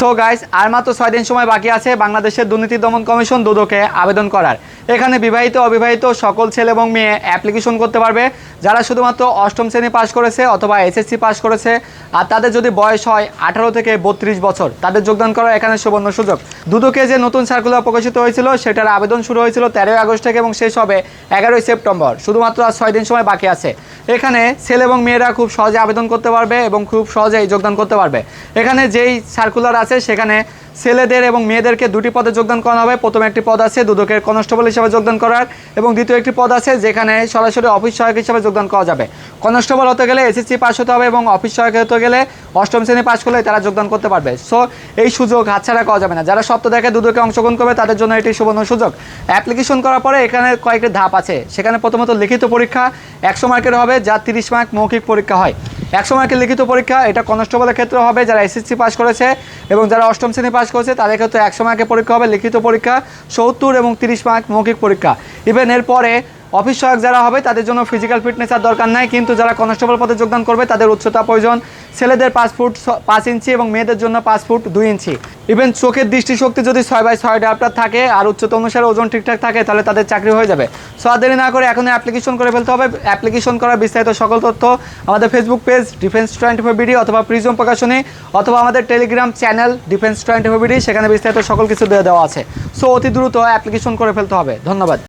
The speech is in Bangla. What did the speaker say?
সো গাইস আর মাত্র ছয় দিন সময় বাকি আছে বাংলাদেশের দুর্নীতি দমন কমিশন দুদকে আবেদন করার। এখানে বিবাহিত, অবিবাহিত সকল ছেলে এবং মেয়ে অ্যাপ্লিকেশন করতে পারবে। যারা শুধুমাত্র অষ্টম শ্রেণি পাশ করেছে অথবা এসএসসি পাশ করেছে, আর তাদের যদি বয়স হয় আঠারো থেকে বত্রিশ বছর, তাদের যোগদান করার এখানে সুবর্ণ সুযোগ। দুদকে যে নতুন সার্কুলার প্রকাশিত হয়েছিল, সেটার আবেদন শুরু হয়েছিল তেরোই আগস্ট থেকে এবং শেষ হবে এগারোই সেপ্টেম্বর। শুধুমাত্র আর ছয় দিন সময় বাকি আছে। এখানে ছেলে এবং মেয়েরা খুব সহজে আবেদন করতে পারবে এবং খুব সহজেই যোগদান করতে পারবে। এখানে যেই সার্কুলার আছে সেখানে ছেলেদের এবং মেয়েদেরকে দুটি পদে যোগদান করা হবে। প্রথমে একটি পদ আছে দুদকের কনস্টেবল হিসেবে যোগদান করার এবং দ্বিতীয় একটি পদ আছে যেখানে সরাসরি অফিস সহায়ক হিসেবে যোগদান করা যাবে। কনস্টেবল হতে গেলে এসএসসি পাস হতে হবে এবং অফিস সহায়ক হতে গেলে অষ্টম শ্রেণি পাস করলে তারা যোগদান করতে পারবে। সো, এই সুযোগ হাতছাড়া করা যাবে না। যারা সপ্তাহ দেখে দুদকে অংশগ্রহণ করবে, তাদের জন্য এটি সুবর্ণ সুযোগ। অ্যাপ্লিকেশন করার পরে এখানে কয়েকটি ধাপ আছে। সেখানে প্রথমত লিখিত পরীক্ষা একশো মার্কের হবে, যা তিরিশ মার্ক মৌখিক পরীক্ষা হয়। একশো মার্কের লিখিত পরীক্ষা? এটা কনস্টেবলের ক্ষেত্রে হবে, যারা এসএসসি পাস করেছে এবং যারা অষ্টম শ্রেণি পাস করেছে, তাদের ক্ষেত্রে একশো মার্কের পরীক্ষা হবে? লিখিত পরীক্ষা, সত্তর এবং তিরিশ মার্ক মৌখিক পরীক্ষা। ইভেন এরপরে অফিস সহায়ক যারা হবে, তাদের জন্য ফিজিক্যাল ফিটনেস আর দরকার নাই, কিন্তু যারা কনস্টেবল পদে যোগদান করবে, তাদের উচ্চতা প্রয়োজন। ছেলেদের পাঁচ ফুট পাঁচ ইঞ্চি এবং মেয়েদের জন্য পাঁচ ফুট দুই ইঞ্চি। ইভেন চোখের দৃষ্টিশক্তি যদি ছয় বাই ছয় ডাপ্টার থাকে আর উচ্চতা অনুসারে ওজন ঠিকঠাক থাকে, তাহলে তাদের চাকরি হয়ে যাবে। সো দেরি না করে এখন অ্যাপ্লিকেশন করে ফেলতে হবে। অ্যাপ্লিকেশন করার বিস্তারিত সকল তথ্য আমাদের Facebook page defence twenty four BD অথবা প্রিজম প্রকাশনী অথবা আমাদের Telegram channel defence twenty four BD সেখানে বিস্তারিত সকল কিছু দেওয়া আছে। সো অতি দ্রুত অ্যাপ্লিকেশন করে ফেলতে হবে। ধন্যবাদ।